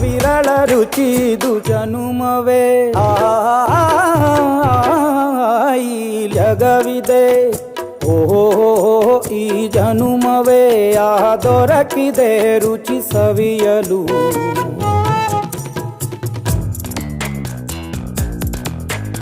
ವಿರಳ ರುಚಿದು ಜನುಮವೇ ಆ ಈ ಜಗವಿದೆ ಓಹೋ ಈ ಜನುಮವೇ ಆ ದೊರಕಿದೆ ರುಚಿ ಸವಿಯಲು